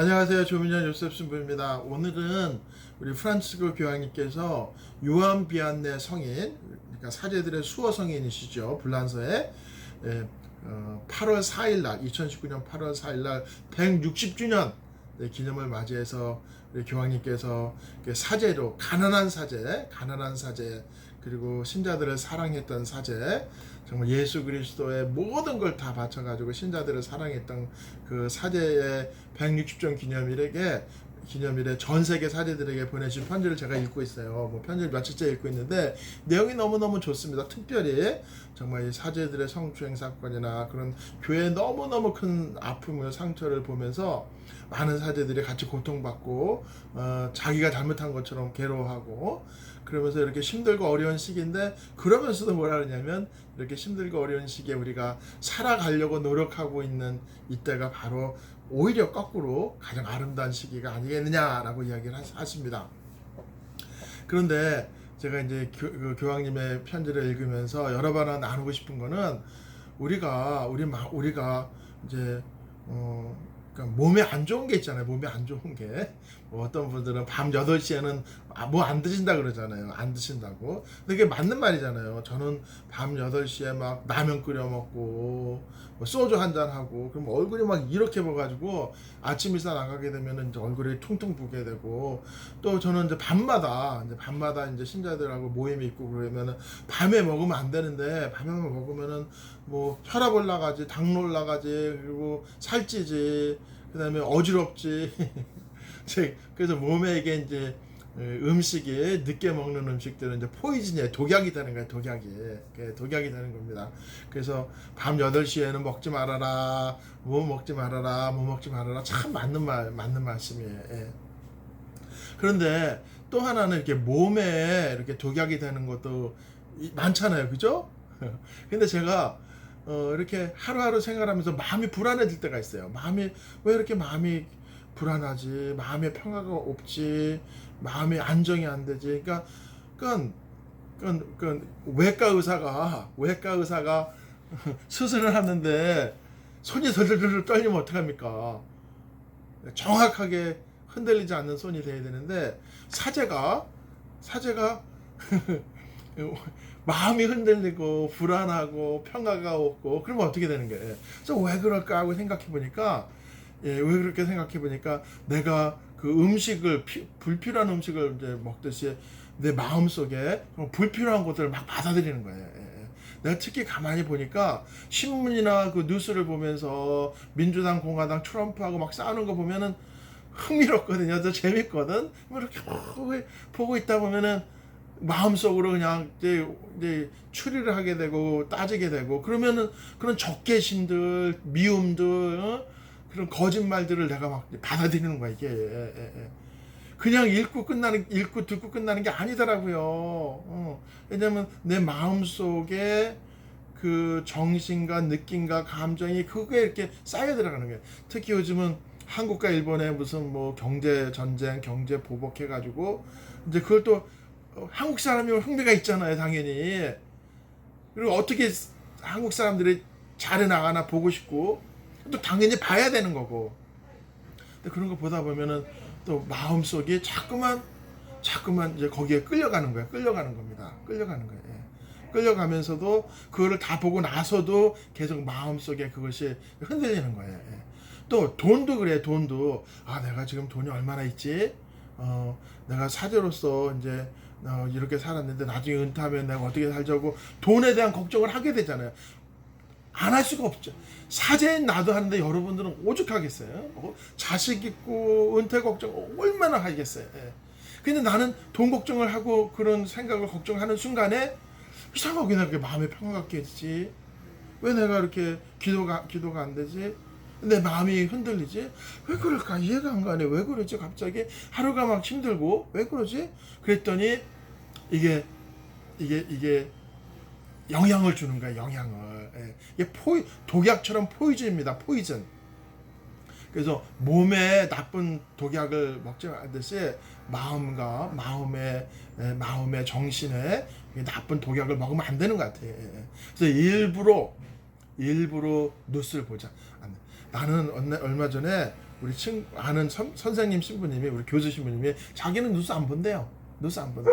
안녕하세요. 조민현 요셉 신부입니다. 오늘은 우리 프란치스코 교황님께서 요한 비안네 성인, 그러니까 사제들의 수호 성인이시죠. 불란서에 예, 어, 8월 4일 날, 2019년 8월 4일 날 160주년 기념을 맞이해서 우리 교황님께서 사제로 가난한 사제, 가난한 사제 그리고 신자들을 사랑했던 사제, 정말 예수 그리스도의 모든 걸 다 바쳐가지고 신자들을 사랑했던 그 사제의 160전 기념일에게 기념일에 전 세계 사제들에게 보내신 편지를 제가 읽고 있어요. 뭐 편지를 며칠째 읽고 있는데 내용이 너무너무 좋습니다. 특별히 정말 이 사제들의 성추행 사건이나 그런 교회의 너무너무 큰 아픔을 상처를 보면서 많은 사제들이 같이 고통받고 어, 자기가 잘못한 것처럼 괴로워하고 그러면서 이렇게 힘들고 어려운 시기인데 그러면서도 뭐라 그러냐면 이렇게 힘들고 어려운 시기에 우리가 살아가려고 노력하고 있는 이때가 바로 오히려 거꾸로 가장 아름다운 시기가 아니겠느냐라고 이야기를 하- 하십니다. 그런데 제가 이제 교, 그 교황님의 편지를 읽으면서 여러 번 나누고 싶은 거는 우리가 우리 마, 우리가 이제 어 그러니까 몸에 안 좋은 게 있잖아요. 몸에 안 좋은 게. 뭐 어떤 분들은 밤 8시에는 뭐 안 드신다 그러잖아요. 안 드신다고. 근데 그게 맞는 말이잖아요. 저는 밤 8시에 막 라면 끓여 먹고 뭐 소주 한 잔 하고 그럼 얼굴이 막 이렇게 보가지고 아침 일사 나가게 이제 얼굴이 퉁퉁 부게 되고 또 저는 이제 밤마다 이제 밤마다 이제 신자들하고 모임이 있고 그러면은 밤에 먹으면 안 되는데 밤에 먹으면은 뭐 혈압 올라가지 당뇨 올라가지 그리고 살찌지 그 다음에 어지럽지 제- 그래서 몸에게 이제 어, 음식이 늦게 먹는 음식들은 이제 포이즌이에요. 독약이 되는 거예요. 독약이. 그게 독약이 되는 겁니다. 그래서 밤 8시에는 먹지 말아라. 뭐 먹지 말아라. 뭐 먹지 말아라. 참 맞는 말, 맞는 말씀이에요. 예. 그런데 또 하나는 이렇게 몸에 이렇게 독약이 되는 것도 이- 많잖아요. 그죠? 근데 제가 어, 이렇게 하루하루 생활하면서 마음이 불안해질 때가 있어요. 마음이 왜 이렇게 마음이 불안하지? 마음에 평화가 없지? 마음이 안정이 안 되지? 그러니까 그건 그건, 그건 외과 의사가 외과 의사가 수술을 하는데 손이 덜덜덜 떨리면 어떡합니까? 정확하게 흔들리지 않는 손이 돼야 되는데 사제가 사제가 마음이 흔들리고 불안하고 평화가 없고 그러면 어떻게 되는 거예요? 그래서 왜 그럴까 하고 생각해 보니까 예, 왜 그렇게 생각해 보니까 내가 그 음식을 피- 불필요한 음식을 이제 먹듯이 내 마음 속에 불필요한 것들을 막 받아들이는 거예요. 예, 예. 내가 특히 가만히 보니까 신문이나 그 뉴스를 보면서 민주당, 공화당, 트럼프하고 막 싸우는 거 보면은 흥미롭거든요. 또 재밌거든. 뭐 이렇게 보고 있다 보면은 마음속으로 그냥 이제, 이제 추리를 하게 되고 따지게 되고 그러면은 그런 적개심들, 미움들, 어? 그런 거짓말들을 내가 막 받아들이는 거야 이게. 예, 예, 예. 그냥 읽고 끝나는 읽고 듣고 끝나는 게 아니더라고요. 어. 왜냐면 내 마음 속에 그 정신과 느낌과 감정이 그게 이렇게 쌓여 들어가는 거예요. 특히 요즘은 한국과 일본의 무슨 뭐 경제 전쟁, 경제 보복해 가지고 이제 그걸 또 어, 한국 사람이면 흥미가 있잖아요, 당연히. 그리고 어떻게 한국 사람들이 잘해 나가나 보고 싶고 또 당연히 봐야 되는 거고. 근데 그런 거 보다 보면은 또 마음 속에 자꾸만 자꾸만 이제 거기에 끌려가는 거예요. 끌려가는 겁니다. 끌려가는 거예요. 예. 끌려가면서도 그거를 다 보고 나서도 계속 마음 속에 그것이 흔들리는 거예요. 예. 또 돈도 그래. 돈도 아 내가 지금 돈이 얼마나 있지? 어 내가 사제로서 이제 어, 이렇게 살았는데 나중에 은퇴하면 내가 어떻게 살자고 돈에 대한 걱정을 하게 되잖아요. 안 할 수가 없죠. 사제인 나도 하는데 여러분들은 오죽하겠어요? 어? 자식 있고 은퇴 걱정 얼마나 하겠어요? 예. 근데 나는 돈 걱정을 하고 그런 생각을 걱정하는 순간에 이상하게 내가 마음에 평화가 깨지지. 왜 내가 이렇게 기도가 기도가 안 되지? 내 마음이 흔들리지? 왜 그럴까? 이해가 안 가네. 왜 그러지? 갑자기 하루가 막 힘들고 왜 그러지? 그랬더니 이게 이게 이게 영향을 주는 거야. 영향을. 예. 이게 포 독약처럼 포이즌입니다. 포이즌. 그래서 몸에 나쁜 독약을 먹지 말듯이 마음과 마음의 에, 마음의 정신에 이 나쁜 독약을 먹으면 안 되는 것 같아. 요 그래서 일부러 일부러 뉴스를. 안 돼. 나는 얼마- 전에 우리 친 아는 선, 선생님 신부님이 우리 교수 신부님이 자기는 뉴스 안 본대요. 뉴스 안 본대.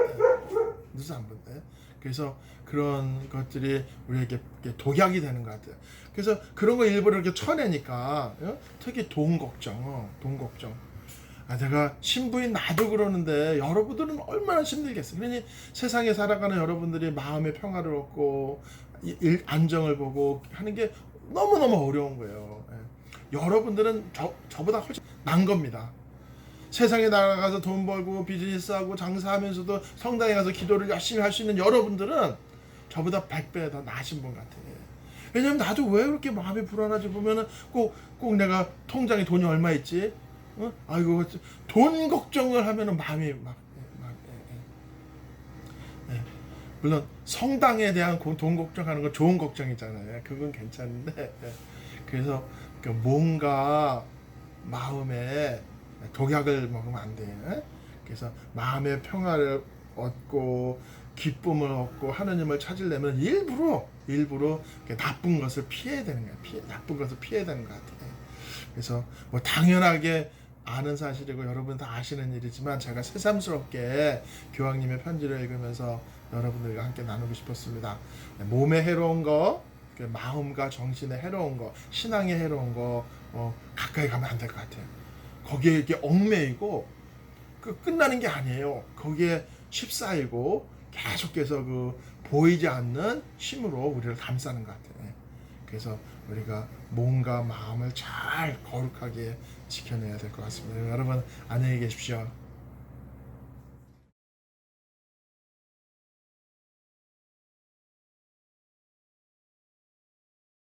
뉴스 안 본대. 그래서 그런 것들이 우리에게 독약이 되는 것 같아요. 그래서 그런 거 일부러 이렇게 쳐내니까 어? 특히 돈 걱정, 어, 돈 걱정. 아, 내가 신부인 나도 그러는데 여러분들은 얼마나 힘들겠어요. 그러니 세상에 살아가는 여러분들이 마음의 평화를 얻고 이- 일, 안정을 보고 하는 게 너무너무 어려운 거예요. 예. 여러분들은 저, 저보다 훨씬 난 겁니다. 세상에 나가서 돈 벌고 비즈니스하고 장사하면서도 성당에 가서 기도를 열심히 할 수 있는 여러분들은 저보다 100배 더 나으신 분 같아요. 왜냐면 나도 왜 그렇게 마음이 불안하지 보면은 꼭, 꼭 내가 통장에 돈이 얼마 있지? 어? 아이고, 돈 걱정을 하면은 마음이 막, 막 예, 예. 예. 물론 성당에 대한 고- 돈 걱정하는 건 좋은 걱정이잖아요. 그건 괜찮은데 예. 그래서 그 뭔가 마음에 독약을 먹으면 안. 예? 그래서 마음의 평화를 얻고 기쁨을 얻고 하느님을 찾으려면 일부러 일부러 나쁜 것을 피해야 되는 거예요. 피해, 나쁜 것을 피해야 되는 것 같아요. 그래서 뭐 당연하게 아는 사실이고 여러분 다 아시는 일이지만 제가 새삼스럽게 교황님의 편지를 읽으면서 여러분들과 함께 나누고 싶었습니다. 몸에 해로운 거, 그 마음과 정신에 해로운 거, 신앙에 해로운 거 어, 가까이 가면 안 될 것 같아요. 거기에 이렇게 얽매이고 그 끝나는 게 아니에요. 거기에 휩싸이고 계속해서 그 보이지 않는 힘으로 우리를 감싸는 것 같아요. 그래서 우리가 몸과 마음을 잘 거룩하게 지켜내야 될 것 같습니다. 여러분 안녕히 계십시오.